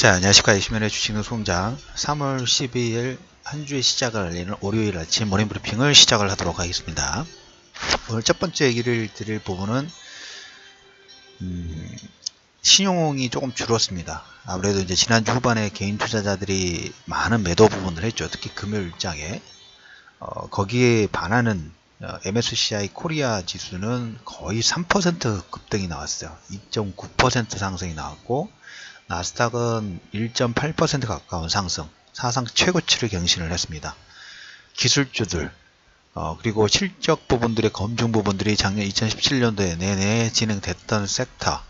자, 안녕하십니까. 이시면의 주식은 소장 3월 12일 한 주의 시작을 알리는 월요일 아침 모닝 브리핑을 시작을 하도록 하겠습니다. 오늘 첫 번째 얘기를 드릴 부분은, 음, 신용이 조금 줄었습니다. 아무래도 이제 지난주 후반에 개인 투자자들이 많은 매도 부분을 했죠. 특히 금요일장에. 어, 거기에 반하는 어, MSCI 코리아 지수는 거의 3% 급등이 나왔어요. 2.9% 상승이 나왔고, 나스닥은 1.8% 가까운 상승, 사상 최고치를 경신을 했습니다. 기술주들, 어, 그리고 실적 부분들의 검증 부분들이 작년 2017년도에 내내 진행됐던 섹터,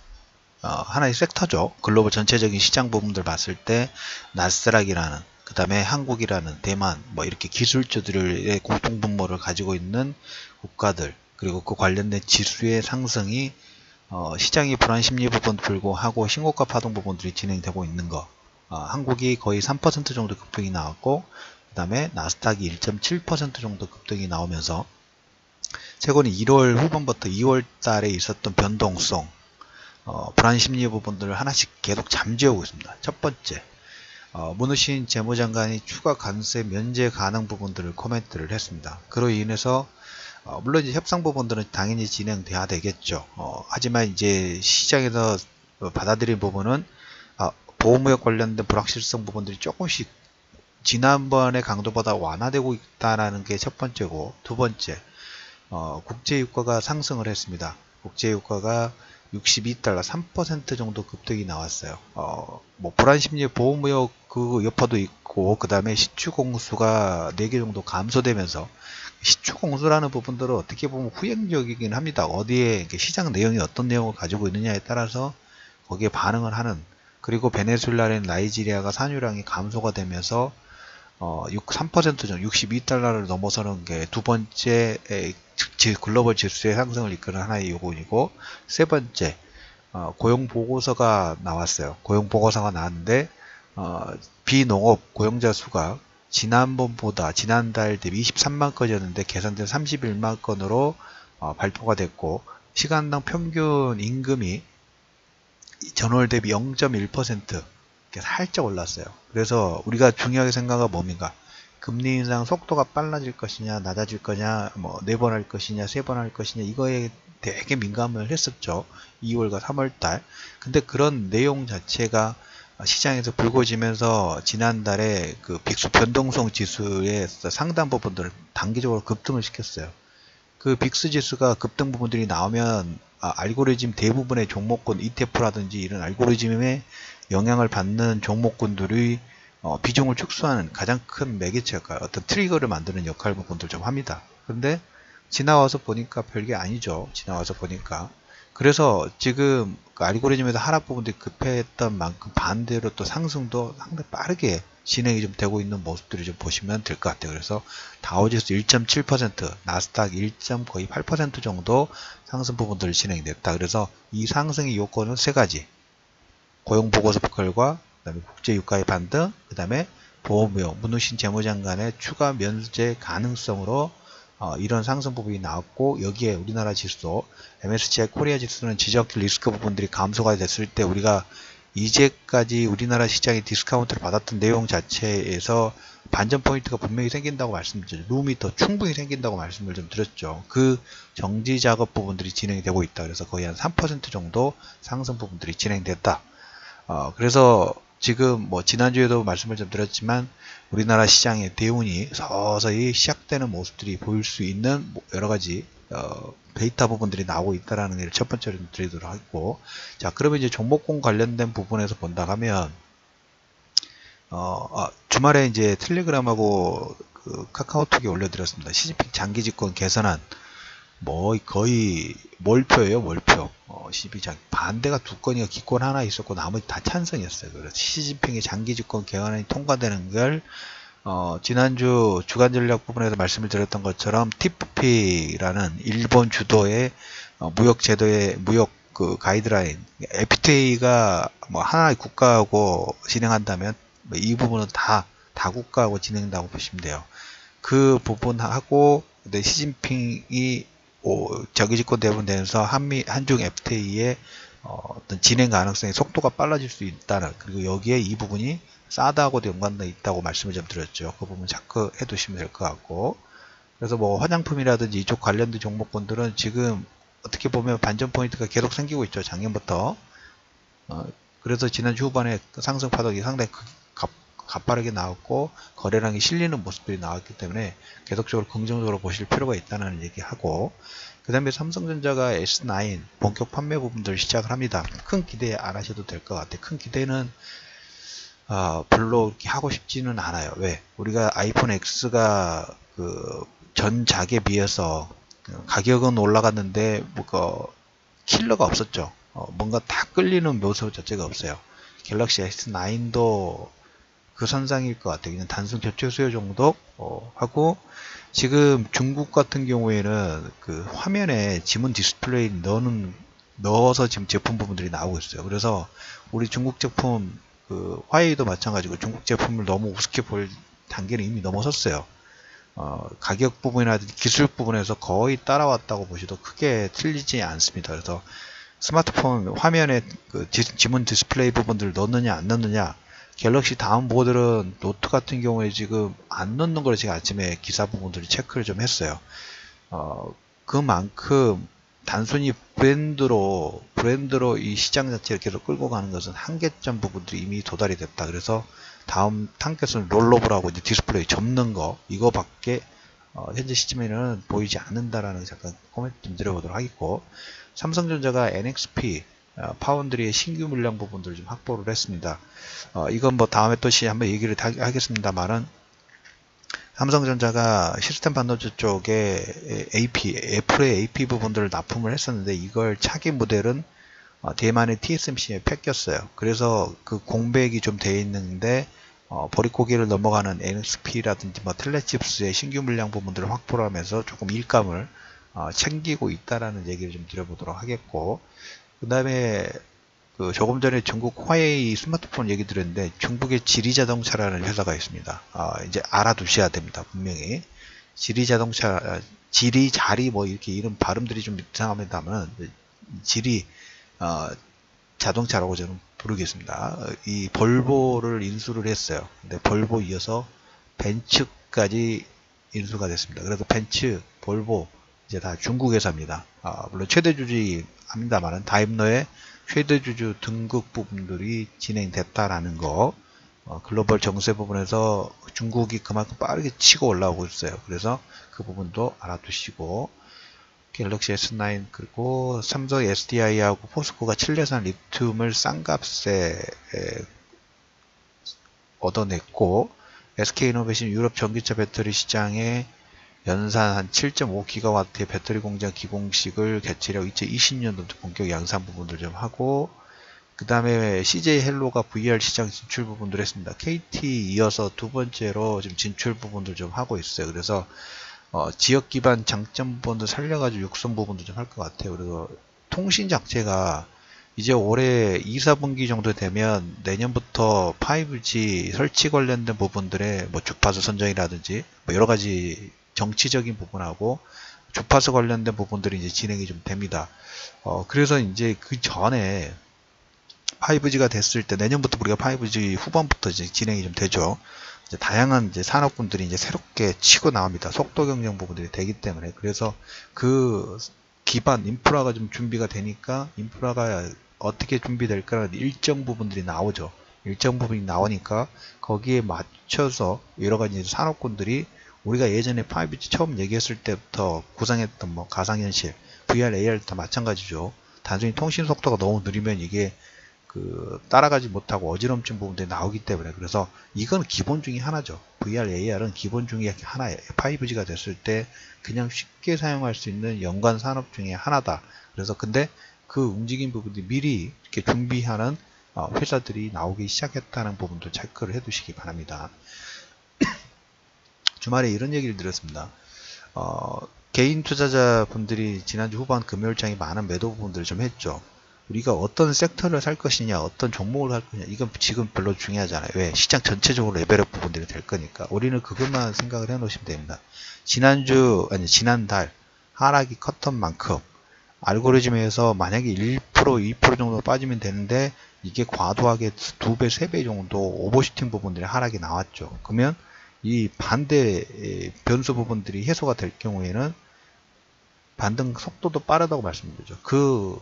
어, 하나의 섹터죠. 글로벌 전체적인 시장 부분들 봤을 때 나스닥이라는 그 다음에 한국이라는 대만 뭐 이렇게 기술주들의 공통 분모를 가지고 있는 국가들 그리고 그 관련된 지수의 상승이 어, 시장이 불안 심리 부분 불구하고 신고가 파동 부분들이 진행되고 있는 거. 어, 한국이 거의 3% 정도 급등이 나왔고, 그 다음에 나스닥이 1.7% 정도 급등이 나오면서, 최근에 1월 후반부터 2월 달에 있었던 변동성, 어, 불안 심리 부분들을 하나씩 계속 잠재우고 있습니다. 첫 번째, 어, 문우신 재무장관이 추가 관세 면제 가능 부분들을 코멘트를 했습니다. 그로 인해서 어, 물론 이제 협상 부분들은 당연히 진행돼야 되겠죠. 어, 하지만 이제 시장에서 받아들인 부분은 어, 보호무역 관련된 불확실성 부분들이 조금씩 지난번의 강도보다 완화되고 있다는 게 첫 번째고 두 번째 어, 국제유가가 상승을 했습니다. 국제유가가 62달러 3% 정도 급등이 나왔어요. 어, 뭐 불안 심리 보호무역 그 여파도 있고 그 다음에 시추 공수가 4개 정도 감소되면서 시추공수라는 부분들은 어떻게 보면 후행적이긴 합니다. 어디에 시장 내용이 어떤 내용을 가지고 있느냐에 따라서 거기에 반응을 하는 그리고 베네수엘라는 나이지리아가 산유량이 감소가 되면서 어, 6, 3% 정도 62달러를 넘어서는 게 두 번째 글로벌 지수의 상승을 이끄는 하나의 요건이고 세 번째 어, 고용 보고서가 나왔어요. 고용 보고서가 나왔는데 어, 비농업 고용자 수가 지난번보다 지난달 대비 23만 건이었는데 개선된 31만 건으로 어, 발표가 됐고 시간당 평균 임금이 전월 대비 0.1% 살짝 올랐어요. 그래서 우리가 중요하게 생각하면 뭡니까? 금리 인상 속도가 빨라질 것이냐, 낮아질 거냐, 뭐 네 번 할 것이냐, 세 번 할 것이냐 이거에 되게 민감을 했었죠. 2월과 3월 달. 근데 그런 내용 자체가 시장에서 불거지면서 지난달에 그 빅스 변동성 지수의 상당 부분들을 단기적으로 급등을 시켰어요. 그 빅스 지수가 급등 부분들이 나오면 아, 알고리즘 대부분의 종목군 ETF라든지 이런 알고리즘에 영향을 받는 종목군들이 어, 비중을 축소하는 가장 큰 매개체가 어떤 트리거를 만드는 역할 부분들 좀 합니다. 근데 지나와서 보니까 별게 아니죠. 지나와서 보니까 그래서 지금 그 알고리즘에서 하락 부분들이 급했던 만큼 반대로 또 상승도 상당히 빠르게 진행이 좀 되고 있는 모습들을 좀 보시면 될 것 같아요. 그래서 다우지수 1.7%, 나스닥 1. 거의 8% 정도 상승 부분들이 진행됐다. 그래서 이 상승의 요건은 세 가지. 고용 보고서 결과, 그다음에 국제 유가의 반등, 그다음에 보험료, 문우신 재무장관의 추가 면제 가능성으로 어, 이런 상승 부분이 나왔고 여기에 우리나라 지수 MSCI 코리아 지수는 지적 리스크 부분들이 감소가 됐을 때 우리가 이제까지 우리나라 시장이 디스카운트를 받았던 내용 자체에서 반전 포인트가 분명히 생긴다고 말씀드렸죠. 룸이 더 충분히 생긴다고 말씀을 좀 드렸죠. 그 정지 작업 부분들이 진행이 되고 있다. 그래서 거의 한 3% 정도 상승 부분들이 진행됐다. 어, 그래서 지금 뭐 지난주에도 말씀을 좀 드렸지만 우리나라 시장의 대운이 서서히 시작되는 모습들이 보일 수 있는 뭐 여러 가지 어, 데이터 부분들이 나오고 있다라는 게첫 번째로 드리도록 하고 자 그러면 이제 종목군 관련된 부분에서 본다 하면 어, 아, 주말에 이제 텔레그램하고 그 카카오톡에 올려드렸습니다. 시진핑 장기 집권 개선안 뭐 거의 몰표예요 몰표. 어, 시비장. 반대가 두 건이가 기권 하나 있었고 나머지 다 찬성이었어요. 그래서 시진핑의 장기 집권 개헌안이 통과되는 걸 어, 지난주 주간 전략 부분에서 말씀을 드렸던 것처럼 TPP라는 일본 주도의 어, 무역 제도의 무역 그 가이드라인 FTA가 뭐 하나의 국가하고 진행한다면 뭐이 부분은 다 다국가하고 진행된다고 보시면 돼요. 그 부분하고 시진핑이 오, 저기 집권 대부분 되면서 한미 한중 FTA에 어, 떤 진행 가능성의 속도가 빨라질 수 있다는 그리고 여기에 이 부분이 사드하고도 연관돼 있다고 말씀을 좀 드렸죠. 그 부분 체크 해 두시면 될 것 같고 그래서 뭐 화장품이라든지 이쪽 관련된 종목군들은 지금 어떻게 보면 반전 포인트가 계속 생기고 있죠. 작년부터 어, 그래서 지난 주 후반에 상승 파동이 상당히 값, 가파르게 나왔고 거래량이 실리는 모습들이 나왔기 때문에 계속적으로 긍정적으로 보실 필요가 있다는 얘기하고 그 다음에 삼성전자가 S9 본격 판매 부분들 시작을 합니다. 큰 기대 안 하셔도 될 것 같아요. 큰 기대는 어, 별로 이렇게 하고 싶지는 않아요. 왜? 우리가 아이폰 X가 그 전작에 비해서 그 가격은 올라갔는데 뭐가 킬러가 없었죠. 어, 뭔가 다 끌리는 묘소 자체가 없어요. 갤럭시 S9도 그 선상일 것 같아요. 그냥 단순 교체 수요 정도 어, 하고 지금 중국 같은 경우에는 그 화면에 지문 디스플레이 넣는 넣어서 지금 제품 부분들이 나오고 있어요. 그래서 우리 중국 제품 그 화웨이도 마찬가지고 중국 제품을 너무 우습게 볼 단계는 이미 넘어섰어요. 어, 가격 부분이라든지 기술 부분에서 거의 따라왔다고 보셔도 크게 틀리지 않습니다. 그래서 스마트폰 화면에 그 지문 디스플레이 부분들을 넣느냐 안 넣느냐 갤럭시 다음 모델은 노트 같은 경우에 지금 안 넣는 걸 제가 아침에 기사 부분들을 체크를 좀 했어요. 어, 그만큼 단순히 브랜드로 브랜드로 이 시장 자체를 계속 끌고 가는 것은 한계점 부분들이 이미 도달이 됐다. 그래서 다음 타겟은 롤러블하고 이제 디스플레이 접는 거 이거밖에 어, 현재 시점에는 보이지 않는다라는 잠깐 코멘트 좀 드려보도록 하겠고 삼성전자가 NXP 어, 파운드리의 신규 물량 부분들을 좀 확보를 했습니다. 어, 이건 뭐 다음에 또 한번 얘기를 하겠습니다만은 삼성전자가 시스템 반도체 쪽에 AP, 애플의 AP 부분들을 납품을 했었는데 이걸 차기 모델은 어, 대만의 TSMC에 뺏겼어요. 그래서 그 공백이 좀 돼 있는데 어, 보릿고개를 넘어가는 NXP라든지 뭐 텔레칩스의 신규 물량 부분들을 확보를 하면서 조금 일감을 어, 챙기고 있다라는 얘기를 좀 드려보도록 하겠고 그 다음에 그 조금 전에 중국 화웨이 스마트폰 얘기 드렸는데 중국의 지리자동차라는 회사가 있습니다. 아, 이제 알아두셔야 됩니다. 분명히 지리자동차, 지리 자리 뭐 이렇게 이름 발음들이 좀 이상합니다만 지리 어, 자동차라고 저는 부르겠습니다. 이 볼보를 인수를 했어요. 근데 볼보 이어서 벤츠까지 인수가 됐습니다. 그래서 벤츠, 볼보 이제 다 중국 회사입니다. 아, 물론 최대 주주 합니다만은 다임러의 최대 주주 등급 부분들이 진행됐다라는 거 어, 글로벌 정세 부분에서 중국이 그만큼 빠르게 치고 올라오고 있어요. 그래서 그 부분도 알아두시고 갤럭시 S9 그리고 삼성 SDI하고 포스코가 칠레산 리튬을 싼 값에 얻어냈고 SK이노베이션 유럽 전기차 배터리 시장에 연산 한 7.5기가와트의 배터리 공장 기공식을 개최력 2020년도 본격 양산 부분들 좀 하고 그 다음에 CJ 헬로가 VR 시장 진출 부분들 했습니다. KT 이어서 두 번째로 지금 진출 부분들 좀 하고 있어요. 그래서 어, 지역 기반 장점 부분도 살려가지고 육성 부분도 좀 할 것 같아요. 그래서 통신 자체가 이제 올해 2, 4분기 정도 되면 내년부터 5G 설치 관련된 부분들의 뭐 주파수 선정이라든지 뭐 여러 가지 정치적인 부분하고 주파수 관련된 부분들이 이제 진행이 좀 됩니다. 어, 그래서 이제 그 전에 5G가 됐을 때 내년부터 우리가 5G 후반부터 이제 진행이 좀 되죠. 이제 다양한 이제 산업군들이 이제 새롭게 치고 나옵니다. 속도 경쟁 부분들이 되기 때문에 그래서 그 기반 인프라가 좀 준비가 되니까 인프라가 어떻게 준비될까라는 일정 부분들이 나오죠. 일정 부분이 나오니까 거기에 맞춰서 여러 가지 산업군들이 우리가 예전에 5G 처음 얘기했을 때부터 구상했던 뭐 가상현실, VR, AR 다 마찬가지죠. 단순히 통신 속도가 너무 느리면 이게 그 따라가지 못하고 어지럼증 부분들이 나오기 때문에 그래서 이건 기본 중에 하나죠. VR, AR은 기본 중에 하나예요. 5G가 됐을 때 그냥 쉽게 사용할 수 있는 연관 산업 중에 하나다. 그래서 근데 그 움직임 부분들이 미리 이렇게 준비하는 어, 회사들이 나오기 시작했다는 부분도 체크를 해 두시기 바랍니다. 주말에 이런 얘기를 들었습니다. 어, 개인 투자자분들이 지난주 후반 금요일장에 많은 매도 부분들을 좀 했죠. 우리가 어떤 섹터를 살 것이냐, 어떤 종목을 살 것이냐, 이건 지금 별로 중요하잖아요. 왜? 시장 전체적으로 레벨업 부분들이 될 거니까. 우리는 그것만 생각을 해 놓으시면 됩니다. 지난주, 아니, 지난달 하락이 컸던 만큼, 알고리즘에서 만약에 1% 2% 정도 빠지면 되는데 이게 과도하게 두 배, 세배 정도 오버슈팅 부분들이 하락이 나왔죠. 그러면 이 반대 변수 부분들이 해소가 될 경우에는 반등 속도도 빠르다고 말씀드리죠. 그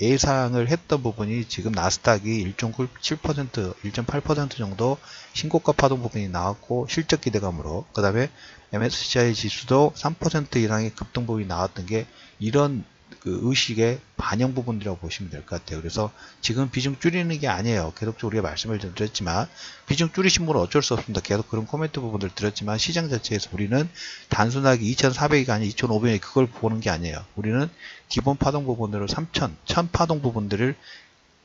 예상을 했던 부분이 지금 나스닥이 1.7%, 1.8% 정도 신고가 파동 부분이 나왔고 실적 기대감으로 그 다음에 MSCI 지수도 3% 이상의 급등 부분이 나왔던 게 이런 그 의식의 반영 부분이라고 보시면 될 것 같아요. 그래서 지금 비중 줄이는 게 아니에요. 계속 우리가 말씀을 좀 드렸지만 비중 줄이신 분은 어쩔 수 없습니다. 계속 그런 코멘트 부분들 드렸지만 시장 자체에서 우리는 단순하게 2,400이 아니 2,500이 그걸 보는 게 아니에요. 우리는 기본 파동 부분으로 3,000, 1,000 파동 부분들을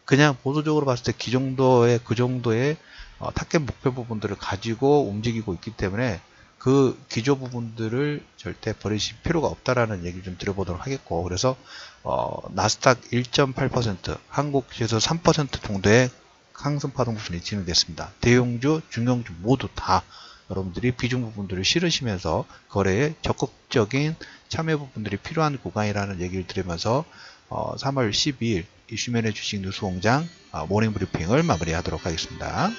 그냥 보수적으로 봤을 때 그 정도의 그 정도의 어, 타겟 목표 부분들을 가지고 움직이고 있기 때문에 그 기조 부분들을 절대 버리실 필요가 없다라는 얘기를 좀 드려보도록 하겠고 그래서 어, 나스닥 1.8% 한국 지수 3% 정도의 상승 파동 부분이 진행됐습니다. 대형주, 중형주 모두 다 여러분들이 비중 부분들을 실으시면서 거래에 적극적인 참여 부분들이 필요한 구간이라는 얘기를 드리면서 어, 3월 12일 이슈면의 주식 뉴스 공장 어, 모닝 브리핑을 마무리하도록 하겠습니다.